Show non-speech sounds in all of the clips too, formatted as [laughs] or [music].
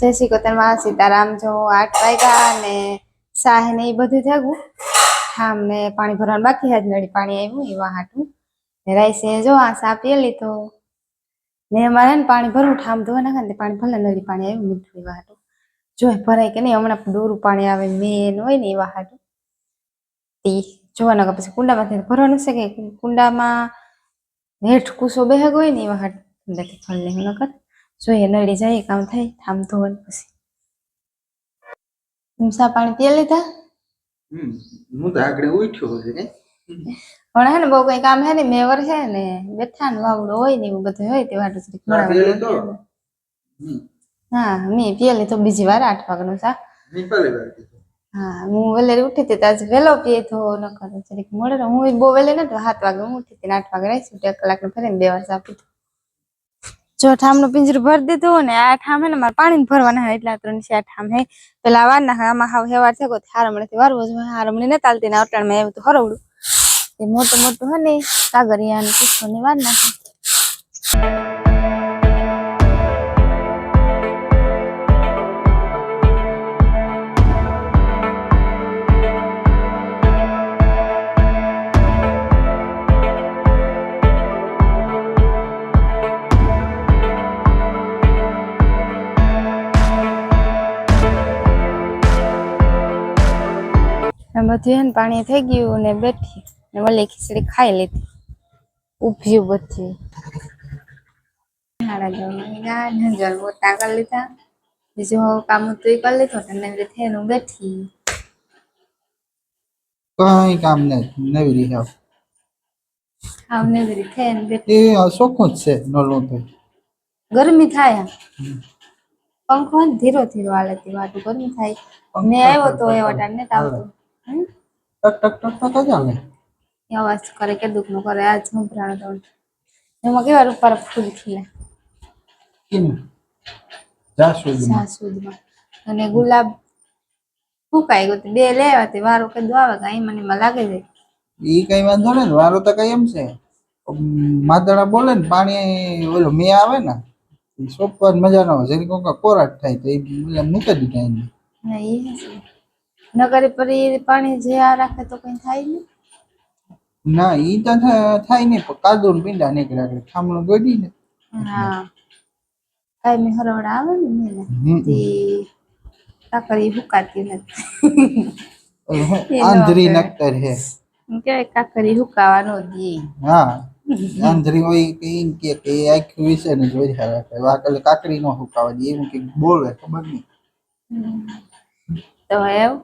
જય શ્રી કતરમાં સીતારામ જો આઠ વાગ્યા ને સાહે ને એ બધું થયું હા ને પાણી ભરવાનું બાકી હાજ નળી પાણી આવ્યું એવા હાટું ને રાઈસે જો આ સાપીએ લીધો. ને અમારે ને પાણી ભરવું, ઠામ ધોવા નાખે ને પાણી ભલે નળી પાણી આવ્યું મીઠું એવા હાટું જો ભરાય કે નહીં, હમણાં ડોરું પાણી આવે, મેન હોય ને એવા હાટું તે જોવાના કે પછી કુંડામાંથી ભરવાનું છે કે કુંડામાં હેઠ કુસો બેહગ હોય ને એવા હાટું ફળ નહીં હું કર. જોઈએ નડી જાય કામ થાય થામ ધોવન પછી. હિંસા પાણી પીએ લીધા? હું તો આગળ ઉઠ્યો છે પણ હે ને બહુ કઈ કામ હે ને મેવર છે ને બેઠા ને વાવડો હોય ને એવું બધું હોય તે વાટું. હમ. હા મેં પીએ લીધો બીજી વાર આઠ વાગનું સા હા હું વેલેરી ઉઠી હતી તો આજે વેલો પીએ તો ન કરે જરીક મોડે હું બહુ વેલે નથી સાત વાગે હું ઉઠી હતી આઠ વાગે રહી એક કલાકનું ફરીને બે વાર પીધું. જો ઠામનું પિંજરું ભરી દીધું ને, આ ઠામ હે ને, મારે પાણી ભરવાના હે, એટલા ત્રણ છે આ ઠામ હે. પેલા વાર ના આમાં હાવ હેવાર છે કોઈ હારમણી થી વારવો જોઈએ હારમણી ને તાલતી ના અટાણમાં એવું તો હરવડું. એ મોટું મોટું હે ને કાગરિયા ને કિસ્સો ને વાર નાખે બધું હે ને પાણી થઈ ગયું ને બેઠી ને વલી ખીચડી ખાઈ લીધી. ઉભ્યું બધું. ને મોટા કરી લીધા. બીજું હવે કામ હતું કરી લીધું ને થઈ હું બેઠી. કઈ કામ નહીં નવી રહ્યા આવ. ને એવી રીતે થઈને બેઠી. એ ચોખ્ખું જ છે નલું તો. ગરમી થાય. પંખો ને ધીરો ધીરો હાલે તે વાટું ગરમી થાય. મેં આવ્યો તો એ વટાણ ને આવતો? ટક ટક ટક ટક જ આવે એ અવાજ કરે કે દુઃખ કરે આજ હું પ્રાણ એમાં કેવા રૂપાર ફૂલ ખીલે? કેમ? જાસૂદમાં અને ગુલાબ ફૂકાઈ ગયો બે લેવા તે વારો કીધું આવે કાંઈ? મને એમાં લાગે છે. ઈ કઈ વાંધો નહીં વારો તો કઈ એમ છે. માદડા બોલે ને પાણી ઓલો મે આવે ને સોપવાની સોપવા મજા ન આવે. જેની કોક કોરાટ થાય તો એ મૂકી દીધા એને હા એ છે. નગરી પરી પાણી જે આ રાખે તો કઈ થાય નહીં? ના ઈ તો થાય નહીં પણ કાદુ ને પીંડા નીકળે એટલે ઠામણું ગોડી ને હા. કાંઈ મેં હરવડ આવે ને મેને. તે કાકડી હુકાતી નથી. આંધરી. નક્તર હે. કે કાકરી હુકાવાનો દે. હા આંધરી હોય કે ઈ કે કે એ વિશે ને જોઈ રાખે. વાકલ કાકડી નો હુકાવા દે એવું કે બોલે ખબર નહીં. તો એવું?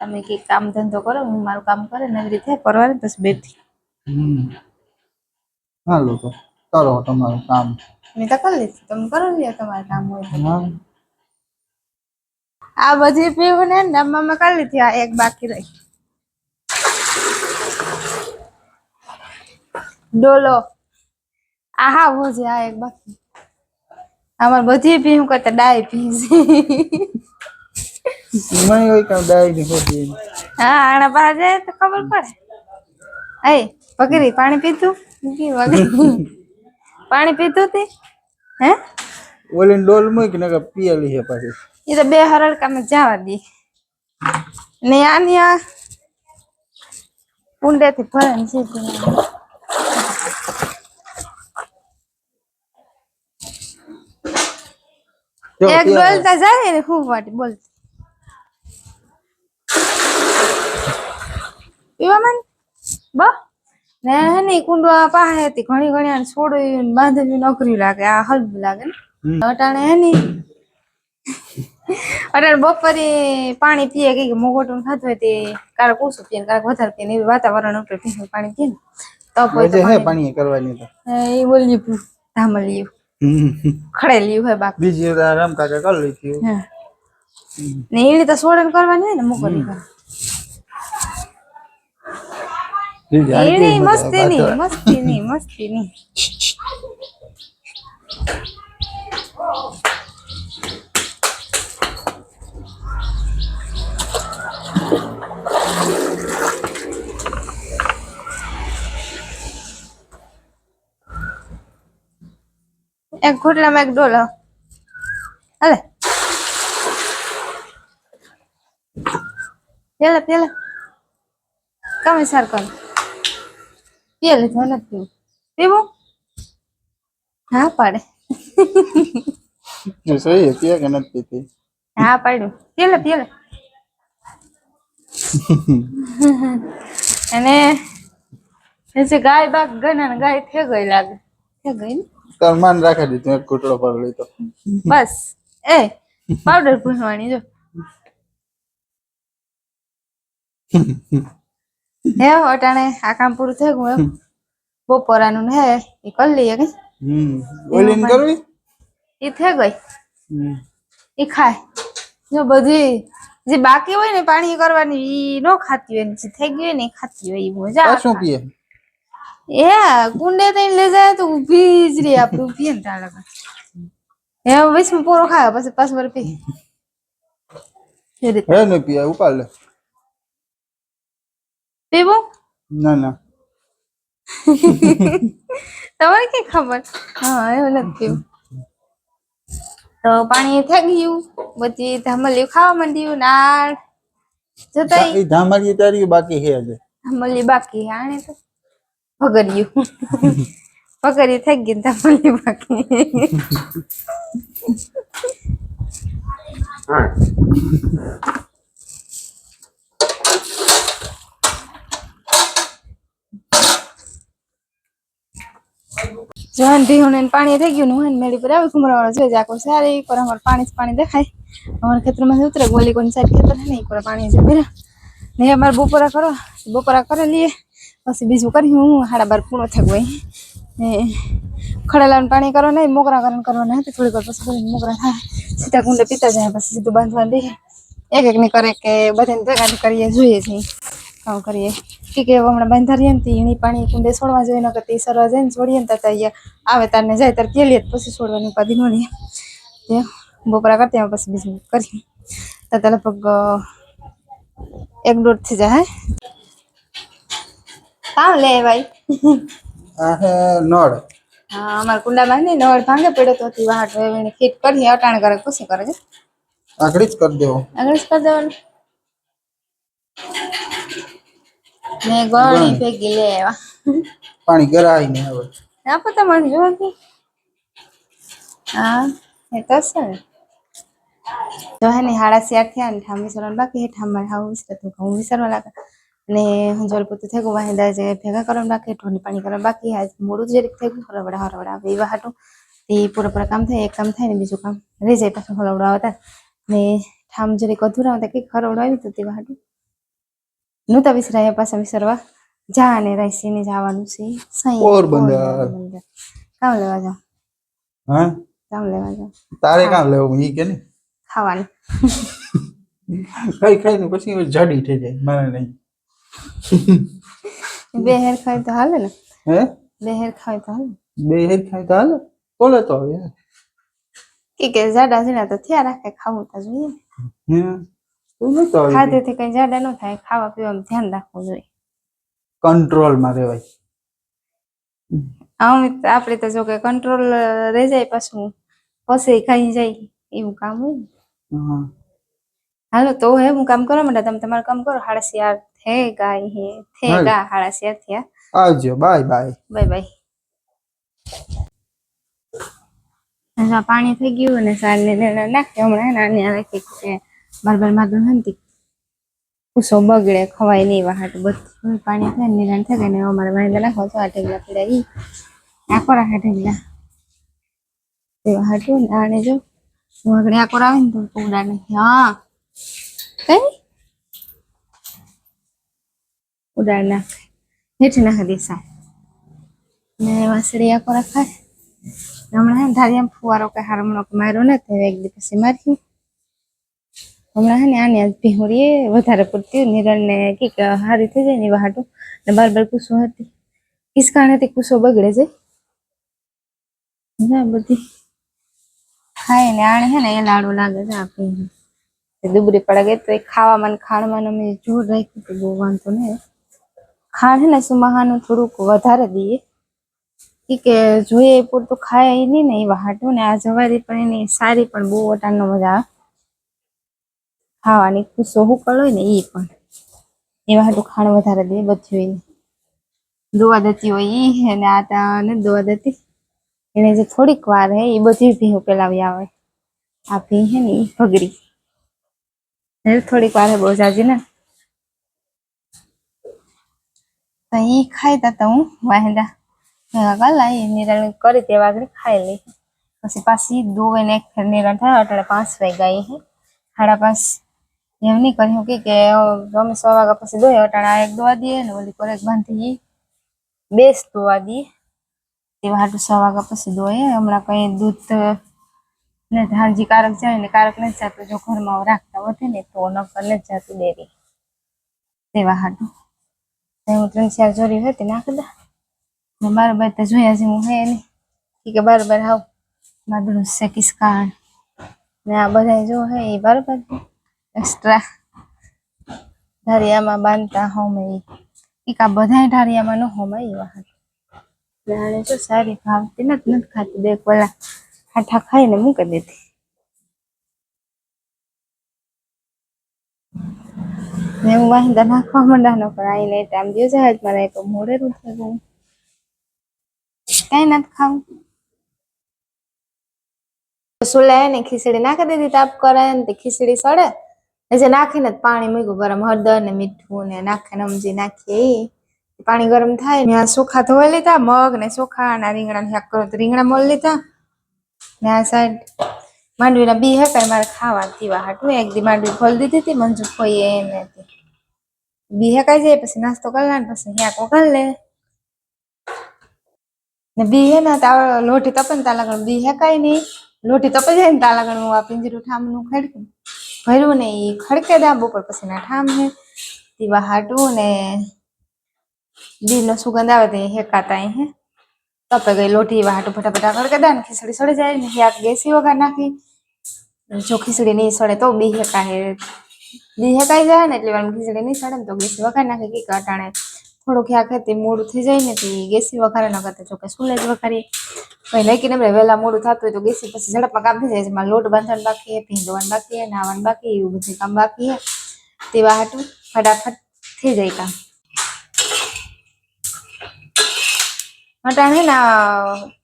તમે કે કામ ધંધો કરો હું મારું કામ કરે ને એવી રીતે કરવાની બસ બેઠી હાલો તો કરો તમારું કામ. મેં તો કરી લીધું તમે કરો લ્યો તમારે કામ હોય તો. આ બધી પીવું ને ડબ્બામાં કરી લીધી આ એક બાકી રહી. ડોલો. આ હા ભોજી આ એક બાકી. અમારે બધી પીવું કરતા ડાય પી મને હોય કામ ડાયની હોતી હા આણા બહાર જાય તો ખબર પડે. એ પકડી પાણી પીધું? કી વગર. પાણી પીધું તે? હે? ઓલી ડોલ મૂક ને કે પિયેલી છે પાછી. એ તો બે હરડકામાં જવા દે. ને આની આ ઊંડેથી ભરે ને સીધી એક ડોલતા જાય ને ખૂબ વાટી બોલ. પીવા માં બ. ને હે ને આ પાસે હતી ઘણી ઘણી આને છોડી બાંધવી નોકરી લાગે આ હલબ લાગે ને. અટાણે હે ને અટાણે બપોરે પાણી પીએ કે મોગોટું ખાતું હોય તે કારક ઓછું પીએ કારક વધારે પીએ ને એવી વાતાવરણ ઉપર પીએ પાણી પીએ તો વજે પાણી. કરવાની તો? એ બોલ્યું ધામલિયું. ખડેલી હોય બાકી બીજી રામ કાકા કરી લીધી. ને એને તો સોડન કરવાની હોય ને મોકલી એની મસ્તી ની મસ્તી ની મસ્તી ની એક ઘોટલામાં એક ડોલો. હાલે. પેલા પેલા. કમે સાર કરું. પેલે તો નથી પીવું હા પાડે. એ સહી પીએ કે નથી પીતી હા પાડ્યું. પેલા પેલા અને પછી ગાય બાગ ગણા ને ગાય થઈ ગઈ લાગે થઈ ગઈ ને રાખી દીધું એક ઘૂંટડો પર લીધો. બસ. એ પાવડર ભૂનવાની જો. [laughs] હે અટાણે આ કામ પૂરું થઈ ગયું એમ બપોરાનું હે એ કરી લઈએ કે? ઓલિન કરવી? એ થઈ ગઈ. એ ખાય. જો બધી જે બાકી હોય ને પાણી કરવાની ઈ નો ખાતી હોય ને જે થઈ ગયું ને ખાતી હોય એ મજા શું પીએ? એ કુંડે થઈને લઈ જાય તો ઊભી જ રહી આપણે ઊભી ને તાળા એ હે વીસમાં પૂરો ખાય પછી પાછું પી હે ને પીએ ઉપાડ લે. પીવું ના ના. તમારે કઈ ખબર? હા એવું નથી પીવું તો પાણી થઈ ગયું. બધી ધામલ્યું ખાવા માંડ્યું નાળ જતા એ ધામરી તારી બાકી છે આજે. ધમલી બાકી આણે તો ભગર્યું ભગર્યું થઈ ગયું ધામલી બાકી. બાકી જવાન ભીહું ને પાણી થઈ ગયું હું મેળી પર આવે કુમરાવાળો છે જાકો સારી પર અમારે પાણી જ પાણી દેખાય. અમારા ખેતરમાં ઉતરે, ગોલી કોની સાઈડ ખેતર નહીં પર પાણી છે ભેરા ને અમારે બપોરા કરો બપોરા કરી લઈએ પછી બીજું કરી હું હાડા બાર પૂરો થઈ ગઈ ને ખડેલાનું પાણી કરો નહીં મોગરા કરણ કરવાના હતી થોડીક વાર પછી મોકરા થાય. સીધા કુંડે પીતા જાય, પછી સીધું બાંધવાનું દઈએ એક એક ની કરે કે બધાને ભેગા કરીએ, જોઈએ છીએ. કામ કરીએ. ઠીક કે હમણાં બાંધા રહીએ ને ઈણી પાણી કુંડે છોડવા જોઈએ નકર તે સરવા જાય ને છોડીએ ને તો અહીંયા આવે તારને જાય તાર પેલીએ પછી છોડવાની ઉપાધિ ન લઈએ તે બપોરા કરતી આવે પછી બીજું કરીએ. તો તો લગભગ એક દોઢ થઈ જાય કામ લે ભાઈ. નળ. હા અમારા કુંડામાં ને નળ ભાંગે પડ્યો તો હતી વાહટ એને ફિટ કરીએ અટાણ કરે પછી કરે છે. આગળ જ કરી દેવો. આગળ જ કરી દેવાનું. ને ગણી ભેગી લે આવ્યા પાણી ગરાઈ ને હવે. આપો તમારે જોવા કે. હા એ તો છે ને. તો હે ને હાડા શિયાર થયા ને ઠામ વિસરવાનું બાકી હે ઠામ મારે હાવ વિસરતું હું વિસરવા લાગે. ને જલ પોતું થઈ ગયું વાહિંદા જે ભેગા કરવાનું બાકી ઢોની પાણી કરવાનું બાકી આજ મોડું જરીક થઈ ગયું હરવડા હરવડા આવે એવા હાટું. તે પૂરા પૂરા કામ થાય એક કામ થાય ને બીજું કામ. રહી જાય પાછું હરવડા આવતા ને ઠામ જરીક અધૂરા આવતા કંઈક હરવડા આવ્યું હતું તેવા હાટું. નહોતા વિસરાયા પાછા વિસરવા જા અને રાઈસીને જવાનું છે. સહી પોરબંદર. કામ લેવા જાવ હા? કામ લેવા જાવ તારે કામ લેવું ઈ કે ને ખાવાનું. ખાઈ ખાઈ ને પછી જાડી થઈ જાય મારે નહીં. બે હેર ખાય તો હાલે ને? હે? બે હેર ખાય તો હાલે બે હેર ખાય તો હાલે? બોલે તો હવે. કે કે જાડા જીના તો થયા રાખે ખાવું તો જોઈએ ને. હે તું ખાધેથી કઈ જાડા ન થાય ખાવા પીવામાં ધ્યાન રાખવું જોઈએ. કંટ્રોલમાં રહેવાય. આમ આપણે તો જો કે કંટ્રોલ રહી જાય પાછું પછી ખાઈ જાય એવું કામ હોય હાલો તો હે હું કામ કરો માંડ્યા? તમે તમારું કામ કરો. હાડા શિયાર થે ગાય હે થે. ગા હાડા શિયાર થયા. આવજો. Bye bye. Bye bye. પાણી થઈ ગયું ને સાર ને નાખ્યો હમણાં નાની રાખી બાર બાર માગણ હતી કુસો બગડે, ખવાય નહીં વાહટ. બધું પાણી થાય નિરાણ થાય ને અમારે વાંદા નાખો છો આ ઢેગલા પીડા ઈ. આખો રાખે ઢેગલા? તે વાહટું ને આને જો. હું આગળ આખો આવે ને તો ઉડા નાખી હા. કઈ? ઉડાડ નાખે. હેઠ નાખે દેસા ને વાસળી આખો ખાય. હમણાં હે ને ફુવારો કે હારમણો માર્યો ને તે એક દિવસે માર્યું હમણાં હે ને આની આજ ભીહોરીએ વધારે પૂરતી નિરણ ને કીક હારી થઈ જાય ને એવા હાટું. ને બાર બાર કુસો હતી. કિસકાણ હતી કુસો બગડે છે. ના બધી. ખાય ને આણે હે ને એ લાડુ લાગે છે આપણે દુબરી પડા ગઈ તો એ ખાવામાં ખાણમાં અમે જોર રાખ્યું તો બહુ વાંધો ને ખાણ હે ને સુમાહાનું થોડુંક વધારે દઈએ. ઈ કે જોઈએ પૂરતું ખાય નહીં ને એવા હાટું. ને આ જવારી પણ એની સારી પણ બહુ વટાણનો મજા આવે. ખાવાની ખુશો હુકળ હોય ને એ પણ. એવા હાટું ખાણ વધારે દે બધું એને દોવા દતી હોય ઈ અને આ તા ને દોવા દતી. એને જે થોડીક વાર હે એ બધી ભી ઉકેલાવી આવે. આ ભી હે ને ઈ ભગરી. એટલે થોડીક વાર હે બહુ જાજી ને. તો ઈ ખાઈ તા હું વાહેંદા. ભેગા એ નિરણ કરી તે વાગડી ખાઈ લઈ. પછી પાછી દોવે ને એક ફેર નિરાણ થાય એટલે પાંચ વાગ્યા એ સાડા પાંચ એમ નહીં કર્યું કે કે અમે સો વાગ્યા પછી દોય અટાણા એક દોવા દઈએ ને ઓલી કોરેક બાંધી બેસ દોવા દઈએ. તેવા હાટું સો વાગ્યા પછી દોય હમણાં કઈ દૂધ ને હાજી કારક જાય ને કારક નથી જતું, જો ઘરમાં રાખતા વધે ને તો નકર નથી જતું ડેરી. તેવા હાટું. હું ત્રણ ચાર જોડી હતી નાખી દા. ને બારોબાર તો જોયા છે, હું હે નહીં. કે બારોબાર હાવ. માદડું છે કિસકાણ. ને આ બધા જો હે એ બરોબર એક્સ્ટ્રા ઢારિયામાં બાંધતા હોમે. ઈ કા બધા ઢારિયામાં ન હોમે એવા હતા જાણે તો સારી ભાવતી નથી નથી ખાતી. બે પેલા હાઠા ખાઈને મૂકી દેતી ને હું વાંધા નાખવા માંડાનો, પણ આઈને ટાઈમ છે, આજ મારે તો મોડેરું થઈ ગયું કઈ નથી ખાવું. સુલે ને ખીચડી નાખી દીધી, તાપ કરે ને ખીચડી સડે જે નાખીને પાણી મૂક્યું, ગરમ હળદર ને મીઠું ને નાખીને સમજી નાખીએ. પાણી ગરમ થાય આ ચોખા ધોઈ લીધા, મગ ને ચોખા અને રીંગણા ને કરો તો રીંગણા મોલ લીધા. ને આ સાઈડ માંડવીના બી હે મારે ખાવા પીવા હાટું. એક દી માંડવી ખોલી દીધી હતી મંજુ ખોઈએ એને. બી હેકાઈ જાય, પછી નાસ્તો કરી લે પછી ત્યાં વઘાર લે. ને બી હે ને તાવ લોટી તપે ને તાલાગણ બી હેકાય નહીં લોટી તપે જાય ને તાલાગણ હું આ પિંજરું ઠામનું ખડક્યું ભર્યું ને એ ખડકે દા બપોર પછી ના ઠામ હે. દીવા હાટું ને બી નો સુગંધ આવે તો હેકાતા હે. તપે ગઈ લોટી એવા હાટું ફટાફટા ખડકે દા ને ખીચડી સડી જાય ને યાક ગેસી વગર નાખી. જો ખીચડી નહીં સડે તો બી હે. બી હેકાઈ જાય ને એટલે ખીચડી નહીં સડે ને તો ગેસી વગર નાખે કે અટાણે. થોડુંક યાક હે તે મોડું થઈ જાય ને તે ગેસી વઘારે ન કરતા જોકે સુલે જ વઘારીએ. પછી લેકીને આપણે વહેલા મોડું થતું હોય તો ગેસી પછી ઝડપમાં કામ થઈ જાય. છે એમાં લોટ બાંધવાનું બાકી હે, ભીંડવાનું બાકી હે નાવાનું બાકી એવું બધું કામ બાકી હે. તેવા હાટું ફટાફટ થઈ જાય કામ. અટાણે ના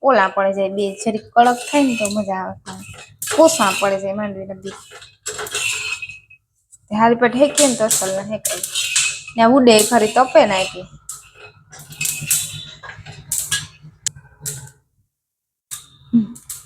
ઓલા પડે જાય બે જરીક કડક થાય ને તો મજા આવે ખાવાની કોસા પડે જાય માંડવીના બી. હારી પર હેકીએ ને તો અસલ ના હેકાય. ને આ ઉડે ખરી તપે નાખી